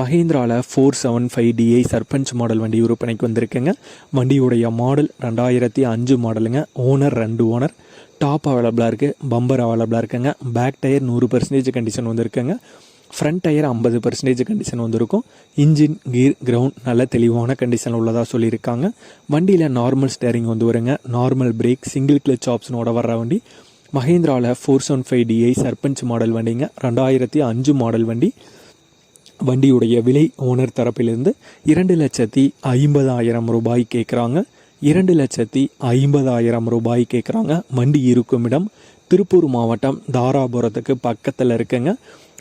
மஹேந்திராவில் four seven five DI Sarpanch model வண்டி விற்பனைக்கு வந்திருக்குங்க. வண்டியுடைய மாடல் ரெண்டாயிரத்தி அஞ்சு மாடலுங்க ஓனர் ரெண்டு ஓனர் டாப் அவைலபிளாக இருக்குது பம்பர் அவைலபிளாக இருக்குங்க. பேக் டயர் நூறு பர்சன்டேஜ் கண்டிஷன் வந்திருக்குங்க. ஃப்ரண்ட் டயர் ஐம்பது பர்சன்டேஜ் கண்டிஷன் வந்திருக்கும். இன்ஜின் கீர் கிரவுண்ட் நல்ல தெளிவான கண்டிஷன் உள்ளதாக சொல்லியிருக்காங்க. வண்டியில் நார்மல் ஸ்டேரிங் வந்து வருங்க. நார்மல் பிரேக் சிங்கிள் கிளச் ஆப்ஷனோட வர்ற வண்டி. மஹேந்திராவில் four seven five DI Sarpanch model வண்டிங்க. ரெண்டாயிரத்தி அஞ்சு மாடல் வண்டி. வண்டியுடைய விலை ஓனர் தரப்பிலிருந்து இரண்டு லட்சத்தி ஐம்பதாயிரம் ரூபாய் கேட்குறாங்க. இரண்டு லட்சத்தி ஐம்பதாயிரம் ரூபாய் கேட்குறாங்க. வண்டி இருக்கும் இடம் திருப்பூர் மாவட்டம் தாராபுரத்துக்கு பக்கத்தில் இருக்குங்க.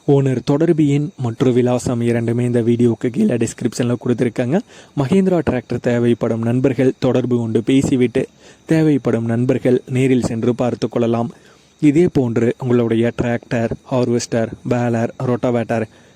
ஓனர் தொடர்பு எண் மற்றும் விலாசம் இரண்டுமே இந்த வீடியோவுக்கு கீழே டிஸ்கிரிப்ஷனில் கொடுத்துருக்காங்க. மகேந்திரா டிராக்டர் தேவைப்படும் நண்பர்கள் தொடர்பு கொண்டு பேசிவிட்டு தேவைப்படும் நண்பர்கள் நேரில் சென்று பார்த்து கொள்ளலாம். இதே போன்று உங்களுடைய டிராக்டர் ஹார்வெஸ்டர் பேலர் ரொட்டவேட்டர்